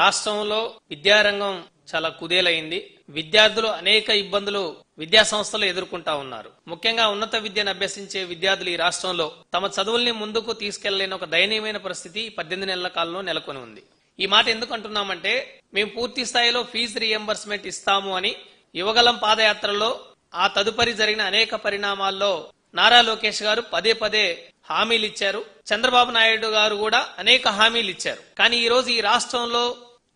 రాష్ట్రంలో విద్యారంగం చాలా కుదేలైంది. విద్యార్థులు అనేక ఇబ్బందులు విద్యా సంస్థలు ఎదుర్కొంటా ఉన్నారు. ముఖ్యంగా ఉన్నత విద్యను అభ్యసించే విద్యార్థులు ఈ రాష్ట్రంలో తమ చదువుల్ని ముందుకు తీసుకెళ్ళలేని ఒక దయనీయమైన పరిస్థితి పద్దెనిమిది నెలల కాలంలో నెలకొని ఉంది. ఈ మాట ఎందుకు అంటున్నామంటే మేము పూర్తి స్థాయిలో ఫీజు రియంబర్స్మెంట్ ఇస్తాము అని యువగలం పాదయాత్రలో ఆ తదుపరి జరిగిన అనేక పరిణామాల్లో నారా లోకేష్ గారు పదే పదే హామీలు ఇచ్చారు. చంద్రబాబు నాయుడు గారు కూడా అనేక హామీలు ఇచ్చారు. కానీ ఈ రోజు ఈ రాష్ట్రంలో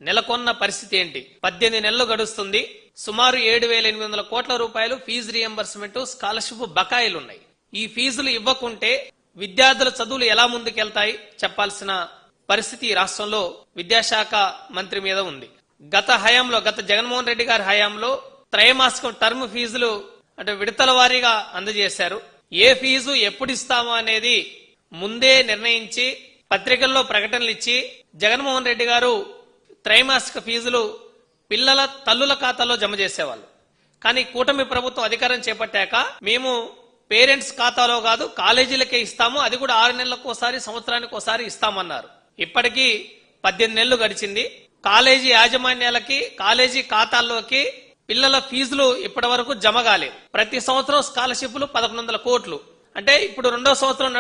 నెలకొన్న పరిస్థితి ఏంటి? పద్దెనిమిది నెలలు గడుస్తుంది. సుమారు ఏడు వేల ఎనిమిది వందల కోట్ల రూపాయలు ఫీజు రియంబర్స్మెంట్ స్కాలర్షిప్ బకాయిలు ఉన్నాయి ఈ ఫీజులు ఇవ్వకుంటే విద్యార్థుల చదువులు ఎలా ముందుకెళ్తాయి? చెప్పాల్సిన పరిస్థితి రాష్ట్రంలో విద్యాశాఖ మంత్రి మీద ఉంది. గత హయాంలో గత జగన్మోహన్ రెడ్డి గారి హయాంలో త్రైమాసికం టర్మ్ ఫీజులు అంటే విడతల వారీగా అందజేశారు. ఏ ఫీజు ఎప్పుడు ఇస్తాము అనేది ముందే నిర్ణయించి పత్రికల్లో ప్రకటనలు ఇచ్చి జగన్మోహన్ రెడ్డి గారు త్రైమాసిక ఫీజులు పిల్లల తల్లుల ఖాతాలో జమ చేసేవాళ్ళు. కానీ కూటమి ప్రభుత్వం అధికారం చేపట్టాక మేము పేరెంట్స్ ఖాతాలో కాదు కాలేజీలకే ఇస్తాము అది కూడా ఆరు నెలలకు ఒకసారి సంవత్సరానికి ఒకసారి ఇస్తామన్నారు. ఇప్పటికీ పద్దెనిమిది నెలలు గడిచింది. కాలేజీ యాజమాన్యాలకి కాలేజీ ఖాతాల్లోకి పిల్లల ఫీజులు ఇప్పటి వరకు జమ కాలేవు ప్రతి సంవత్సరం స్కాలర్షిప్లు పదకొండు వందల కోట్లు. అంటే ఇప్పుడు రెండో సంవత్సరం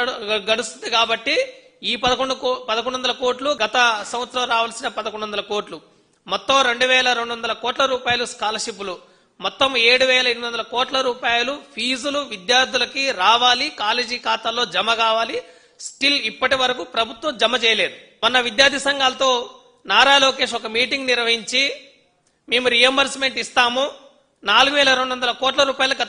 గడుస్తుంది కాబట్టి ఈ పదకొండు కో- పదకొండు వందల కోట్లు గత సంవత్సరం రావాల్సిన పదకొండు వందల కోట్లు. మొత్తం రెండు వేల రెండు వందల కోట్ల రూపాయలు స్కాలర్షిప్లు మొత్తం ఏడు వేల ఎనిమిది వందల కోట్ల రూపాయలు ఫీజులు విద్యార్థులకి రావాలి కాలేజీ ఖాతాల్లో జమ కావాలి. స్టిల్ ఇప్పటి వరకు ప్రభుత్వం జమ చేయలేదు. మొన్న విద్యార్థి సంఘాలతో నారా లోకేష్ ఒక మీటింగ్ నిర్వహించి మేము రియంబర్స్మెంట్ ఇస్తాము. నాలుగు వేల రెండు వందల కోట్ల రూపాయలు గత